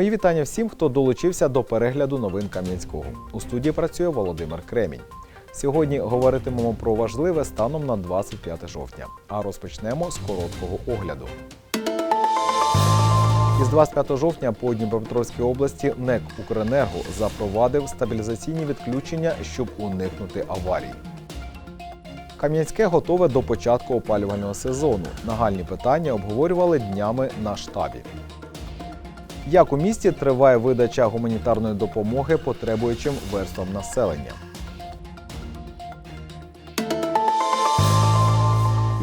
Мої вітання всім, хто долучився до перегляду новин Кам'янського. У студії працює Володимир Кремінь. Сьогодні говоритимемо про важливе станом на 25 жовтня. А розпочнемо з короткого огляду. Із 25 жовтня по Дніпропетровській області НЕК Укренерго запровадив стабілізаційні відключення, щоб уникнути аварій. Кам'янське готове до початку опалювального сезону. Нагальні питання обговорювали днями на штабі. Як у місті триває видача гуманітарної допомоги потребуючим верствам населення?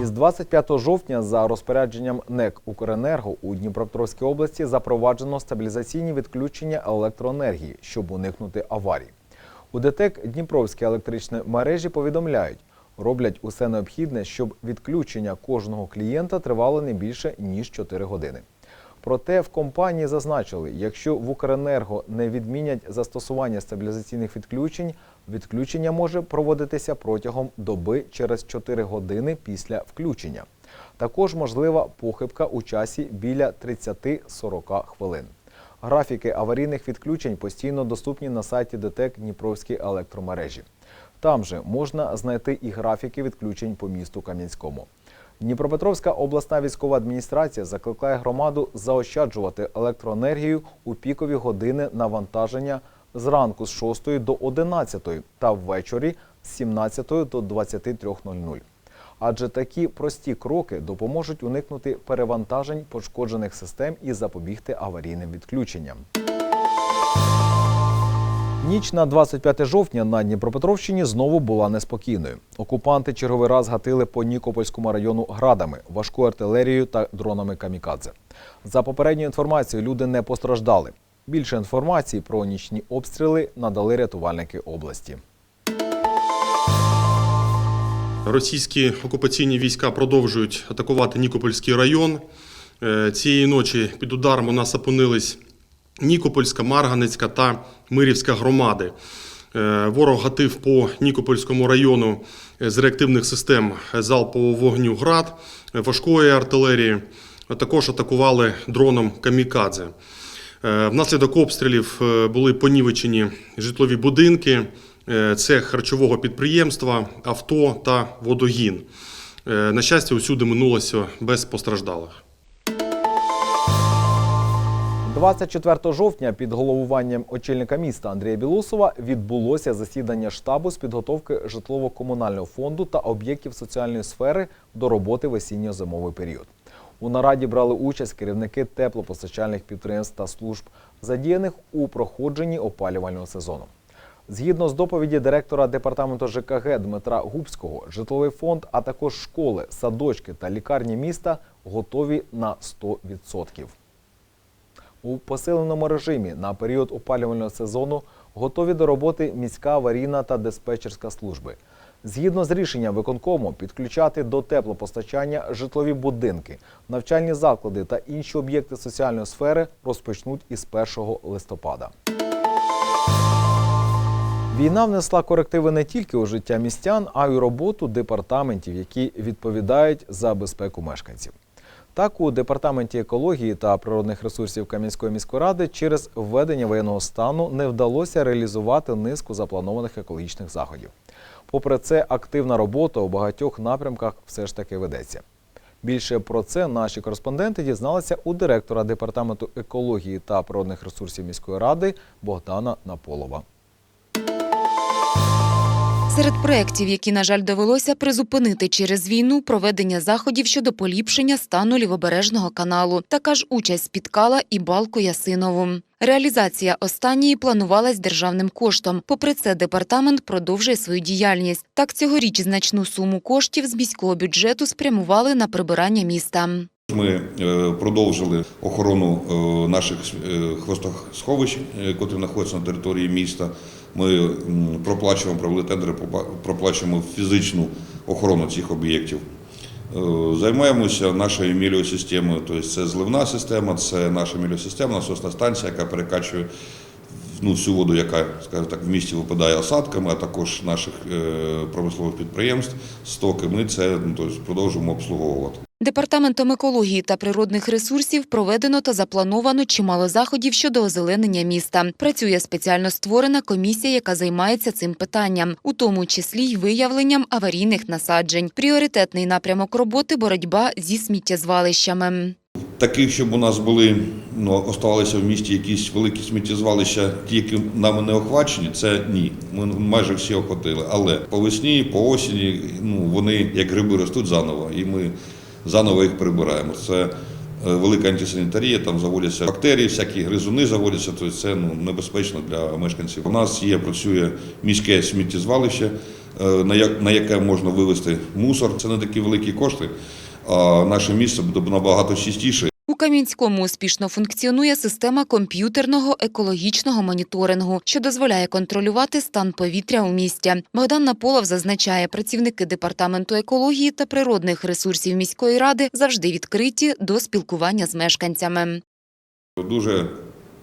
Із 25 жовтня за розпорядженням НЕК Укренерго у Дніпропетровській області запроваджено стабілізаційні відключення електроенергії, щоб уникнути аварій. У ДТЕК Дніпровські електричні мережі повідомляють, роблять усе необхідне, щоб відключення кожного клієнта тривало не більше ніж 4 години. Проте в компанії зазначили, якщо в Укренерго не відмінять застосування стабілізаційних відключень, відключення може проводитися протягом доби через 4 години після включення. Також можлива похибка у часі біля 30-40 хвилин. Графіки аварійних відключень постійно доступні на сайті ДТЕК Дніпровські електромережі. Там же можна знайти і графіки відключень по місту Кам'янському. Дніпропетровська обласна військова адміністрація закликає громаду заощаджувати електроенергію у пікові години навантаження зранку з 6 до 11 та ввечері з 17 до 23.00. Адже такі прості кроки допоможуть уникнути перевантажень пошкоджених систем і запобігти аварійним відключенням. Ніч на 25 жовтня на Дніпропетровщині знову була неспокійною. Окупанти черговий раз гатили по Нікопольському району градами, важкою артилерією та дронами камікадзе. За попередньою інформацією, люди не постраждали. Більше інформації про нічні обстріли надали рятувальники області. Російські окупаційні війська продовжують атакувати Нікопольський район. Е, Цієї ночі під ударом у нас опинились Нікопольська, Марганецька та Мирівська громади. Е, Ворог гатив по Нікопольському району з реактивних систем залпового вогню ГРАД, е, важкої артилерії. Також атакували дроном Камікадзе. Е, Внаслідок обстрілів е, були понівечені житлові будинки, е, цех харчового підприємства, авто та водогін. Е, На щастя, усюди минулося без постраждалих. 24 жовтня під головуванням очільника міста Андрія Білусова відбулося засідання штабу з підготовки житлово-комунального фонду та об'єктів соціальної сфери до роботи в осінньо-зимовий період. У нараді брали участь керівники теплопостачальних підприємств та служб, задіяних у проходженні опалювального сезону. Згідно з доповіді директора департаменту ЖКГ Дмитра Губського, житловий фонд, а також школи, садочки та лікарні міста готові на 100%. У посиленому режимі на період опалювального сезону готові до роботи міська аварійна та диспетчерська служби. Згідно з рішенням виконкому, підключати до теплопостачання житлові будинки, навчальні заклади та інші об'єкти соціальної сфери розпочнуть із 1 листопада. Війна внесла корективи не тільки у життя містян, а й у роботу департаментів, які відповідають за безпеку мешканців. Так, у департаменті екології та природних ресурсів Кам'янської міської ради через введення воєнного стану не вдалося реалізувати низку запланованих екологічних заходів. Попри це, активна робота у багатьох напрямках все ж таки ведеться. Більше про це наші кореспонденти дізналися у директора департаменту екології та природних ресурсів міської ради Богдана Наполова. Серед проєктів, які, на жаль, довелося призупинити через війну, проведення заходів щодо поліпшення стану лівобережного каналу. Така ж участь спіткала і балку Ясинову. Реалізація останньої планувалась державним коштом. Попри це, департамент продовжує свою діяльність. Так, цьогоріч значну суму коштів з міського бюджету спрямували на прибирання міста. Ми е, продовжили охорону е, наших е, хвостосховищ, котрі знаходяться на території міста. Ми проплачуємо, провели тендери, проплачуємо фізичну охорону цих об'єктів. Е, Займаємося нашою міліосистемою, тобто це зливна система, це наша міліосистема, насосна станція, яка перекачує ну, всю воду, яка, скажімо так, в місті випадає осадками, а також наших е, промислових підприємств, стоки. Ми це ну, тобто, продовжуємо обслуговувати. Департаментом екології та природних ресурсів проведено та заплановано чимало заходів щодо озеленення міста. Працює спеціально створена комісія, яка займається цим питанням, у тому числі й виявленням аварійних насаджень. Пріоритетний напрямок роботи боротьба зі сміттєзвалищами. Таких, щоб у нас були, ну, оставалися в місті якісь великі сміттєзвалища, ті, які нами не охвачені, це ні. Ми майже всі охватили. Але по весні, по осені, ну, вони як гриби ростуть заново, і ми заново їх прибираємо. Це е, велика антисанітарія, там заводяться бактерії, всякі гризуни заводяться, то це ну, небезпечно для мешканців. У нас є, працює міське сміттєзвалище, е, на як- на яке можна вивезти мусор. Це не такі великі кошти, а наше місце буде набагато чистіше. Кам'янському успішно функціонує система комп'ютерного екологічного моніторингу, що дозволяє контролювати стан повітря у місті. Богдан Наполов зазначає, працівники департаменту екології та природних ресурсів міської ради завжди відкриті до спілкування з мешканцями. Дуже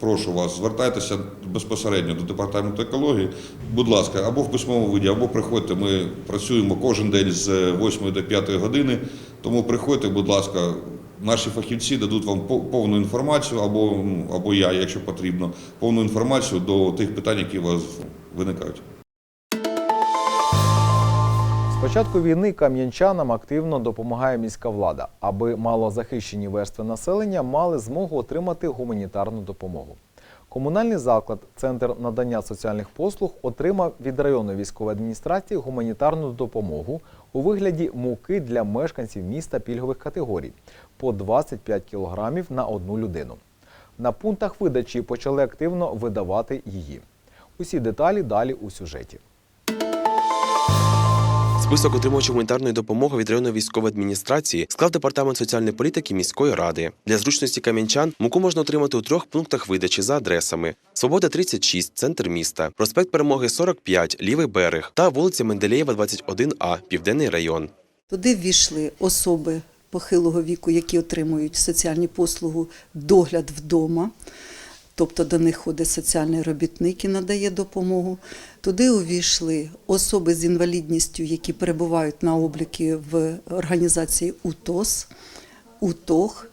прошу вас, звертайтеся безпосередньо до департаменту екології. Будь ласка, або в письмовому виді, або приходьте. Ми працюємо кожен день з 8 до 5 години. Тому приходьте, будь ласка, наші фахівці дадуть вам пов- повну інформацію, або, або я, якщо потрібно, повну інформацію до тих питань, які у вас виникають. З початку війни кам'янчанам активно допомагає міська влада, аби малозахищені верстви населення мали змогу отримати гуманітарну допомогу. Комунальний заклад, центр надання соціальних послуг, отримав від районної військової адміністрації гуманітарну допомогу у вигляді муки для мешканців міста пільгових категорій по 25 кілограмів на одну людину. На пунктах видачі почали активно видавати її. Усі деталі далі у сюжеті. Список отримувачів гуманітарної допомоги від районної військової адміністрації склав департамент соціальної політики міської ради. Для зручності кам'янчан муку можна отримати у трьох пунктах видачі за адресами: Свобода 36, центр міста, проспект Перемоги 45, лівий берег та вулиця Менделєєва, 21А, південний район. Туди ввійшли особи похилого віку, які отримують соціальні послуги догляд вдома. Тобто до них ходить соціальний робітник і надає допомогу. Туди увійшли особи з інвалідністю, які перебувають на обліки в організації УТОС, УТОГ,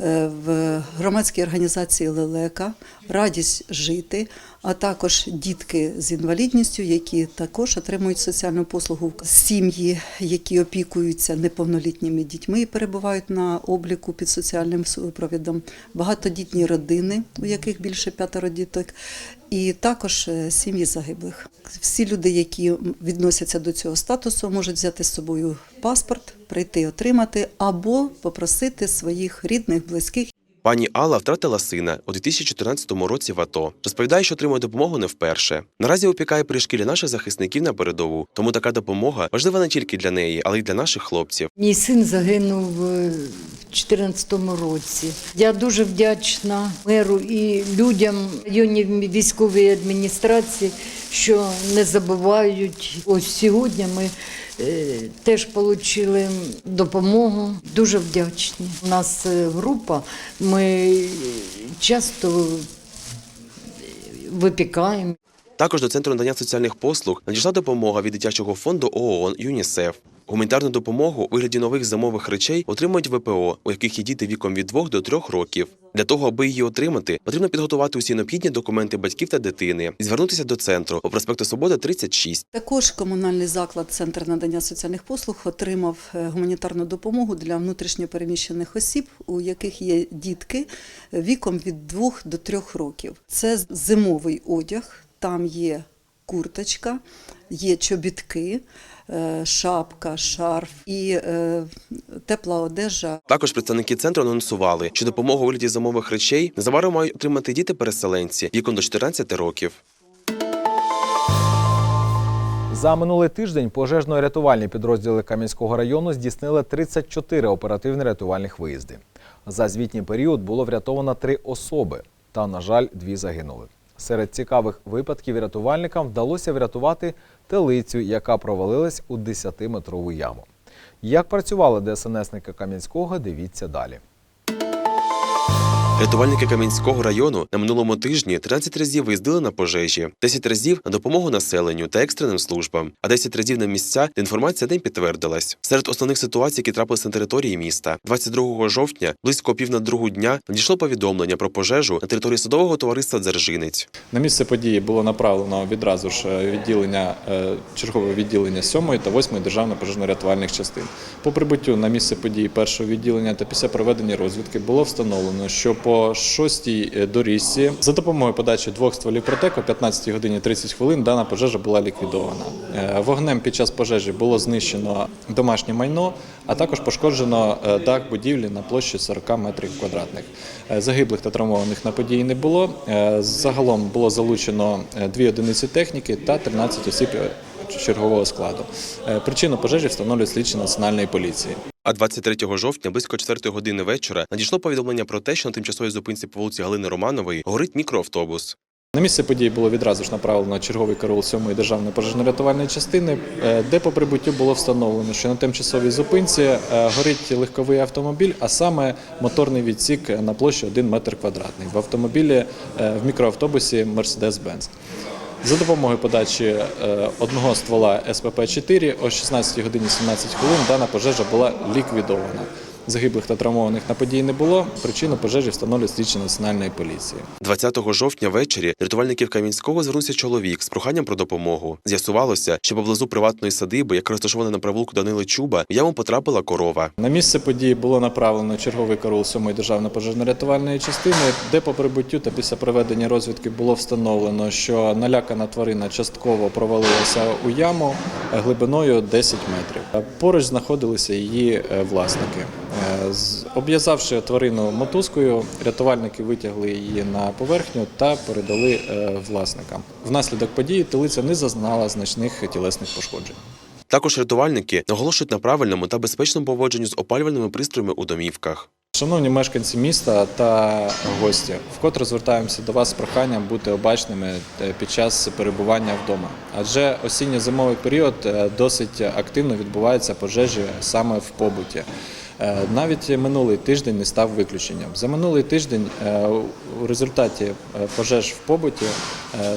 е, в громадській організації Лелека, Радість жити, а також дітки з інвалідністю, які також отримують соціальну послугу. Сім'ї, які опікуються неповнолітніми дітьми і перебувають на обліку під соціальним супровідом, багатодітні родини, у яких більше п'ятеро діток, і також е, сім'ї загиблих. Всі люди, які відносяться до цього статусу, можуть взяти з собою паспорт, прийти отримати або попросити своїх рідних, близьких Пані Алла втратила сина у 2014 році в АТО. Розповідає, що отримує допомогу не вперше. Наразі опікає при шкілі наших захисників на передову. Тому така допомога важлива не тільки для неї, але й для наших хлопців. Мій син загинув е, 2014 році. Я дуже вдячна меру і людям районній військової адміністрації, що не забувають. Ось сьогодні ми е, теж отримали допомогу. Дуже вдячні. У нас е, група, ми часто випікаємо. Також до центру надання соціальних послуг надійшла допомога від дитячого фонду ООН ЮНІСЕФ. Гуманітарну допомогу у вигляді нових зимових речей отримують ВПО, у яких є діти віком від 2 до 3 років. Для того, аби її отримати, потрібно підготувати усі необхідні документи батьків та дитини і звернутися до центру по проспекту Свобода 36. Також комунальний заклад Центр надання соціальних послуг отримав е, гуманітарну допомогу для внутрішньопереміщених осіб, у яких є дітки віком від 2 до 3 років. Це зимовий одяг, там є курточка, є чобітки, шапка, шарф і е, тепла одежа. Також представники центру анонсували, що допомогу у вигляді зимових речей незабаром мають отримати діти-переселенці віком до 14 років. За минулий тиждень пожежно-рятувальні підрозділи Кам'янського району здійснили 34 оперативно-рятувальних виїзди. За звітній період було врятовано три особи, та, на жаль, дві загинули. Серед цікавих випадків рятувальникам вдалося врятувати телицю, яка провалилась у 10-метрову яму. Як працювали ДСНСники Кам'янського, дивіться далі. Рятувальники Кам'янського району на минулому тижні 13 разів виїздили на пожежі, 10 разів на допомогу населенню та екстреним службам, а 10 разів на місця, де інформація не підтвердилась. Серед основних ситуацій, які трапилися на території міста, 22 жовтня, близько пів на другу дня, надійшло повідомлення про пожежу на території садового товариства Дзержинець. На місце події було направлено відразу ж е, відділення е, чергове відділення 7 та 8 державно пожежно-рятувальних частин. По прибуттю на місце події першого відділення та після проведення розвідки було встановлено, що по шостій е, доріжці за допомогою подачі двох стволів протеку о 15 годині 30 хвилин дана пожежа була ліквідована. Е, Вогнем під час пожежі було знищено домашнє майно, а також пошкоджено е, дах будівлі на площі 40 метрів квадратних. Загиблих та травмованих на події не було. Загалом було залучено дві одиниці техніки та 13 осіб чергового складу. Е, Причину пожежі встановлюють слідчі національної поліції. А 23 жовтня, близько 4 години вечора, надійшло повідомлення про те, що на тимчасовій зупинці по вулиці Галини Романової горить мікроавтобус. На місце події було відразу ж направлено черговий караул 7-ї державної пожежно-рятувальної частини, е, де по прибуттю було встановлено, що на тимчасовій зупинці е, горить легковий автомобіль, а саме моторний відсік на площі 1 метр квадратний. В автомобілі в мікроавтобусі Mercedes-Benz. За допомогою подачі е, одного ствола СПП-4 о 16 годині 17 хвилин дана пожежа була ліквідована. Загиблих та травмованих на події не було. Причину пожежі встановлюють слідчі національної поліції. 20 жовтня ввечері рятувальників Кам'янського звернувся чоловік з проханням про допомогу. З'ясувалося, що поблизу приватної садиби, яка розташована на провулку Данили Чуба, в яму потрапила корова. На місце події було направлено черговий караул 7-ї державної пожежно-рятувальної частини, де по прибуттю та після проведення розвідки було встановлено, що налякана тварина частково провалилася у яму глибиною 10 метрів. Поруч знаходилися її е, власники. Е, Обв'язавши тварину мотузкою, рятувальники витягли її на поверхню та передали е, власникам. Внаслідок події телиця не зазнала значних тілесних пошкоджень. Також рятувальники наголошують на правильному та безпечному поводженню з опалювальними пристроями у домівках. Шановні мешканці міста та гості, вкотре звертаємося до вас з проханням бути обачними е, під час перебування вдома. Адже осінньо-зимовий період досить активно відбуваються пожежі саме в побуті. Е, Навіть минулий тиждень не став виключенням. За минулий тиждень е, у результаті е, пожеж в побуті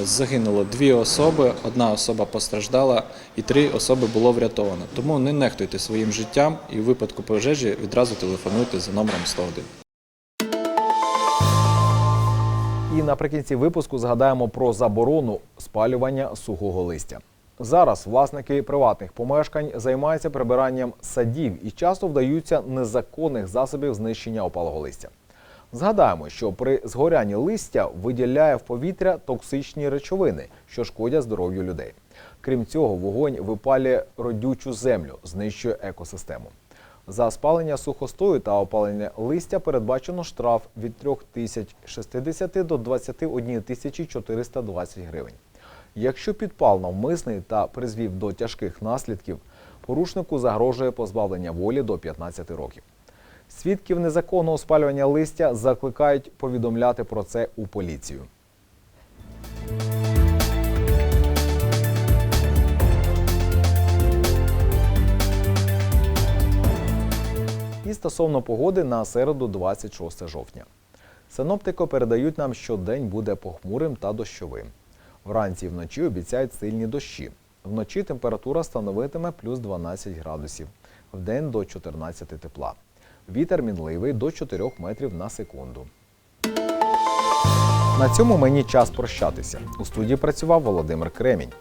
загинуло дві особи, одна особа постраждала і три особи було врятовано. Тому не нехтуйте своїм життям і в випадку пожежі відразу телефонуйте за номером 101. І наприкінці випуску згадаємо про заборону спалювання сухого листя. Зараз власники приватних помешкань займаються прибиранням садів і часто вдаються незаконних засобів знищення опалого листя. Згадаємо, що при згорянні листя виділяє в повітря токсичні речовини, що шкодять здоров'ю людей. Крім цього, вогонь випалює родючу землю, знищує екосистему. За спалення сухостою та опалення листя передбачено штраф від 3060 до 21 тисячі 420 гривень. Якщо підпал навмисний та призвів до тяжких наслідків, порушнику загрожує позбавлення волі до 15 років. Свідків незаконного спалювання листя закликають повідомляти про це у поліцію. І стосовно погоди на середу 26 жовтня. Синоптики передають нам, що день буде похмурим та дощовим. Вранці і вночі обіцяють сильні дощі. Вночі температура становитиме плюс 12 градусів, вдень до 14 тепла. Вітер мінливий до 4 метрів на секунду. На цьому мені час прощатися. У студії працював Володимир Кремінь.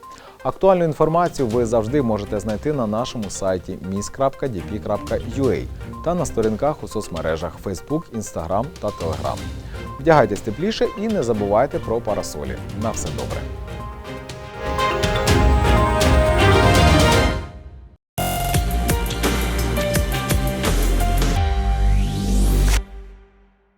Актуальну інформацію ви завжди можете знайти на нашому сайті mis.dp.ua та на сторінках у соцмережах Facebook, Instagram та Telegram. Вдягайтесь тепліше і не забувайте про парасолі. На все добре.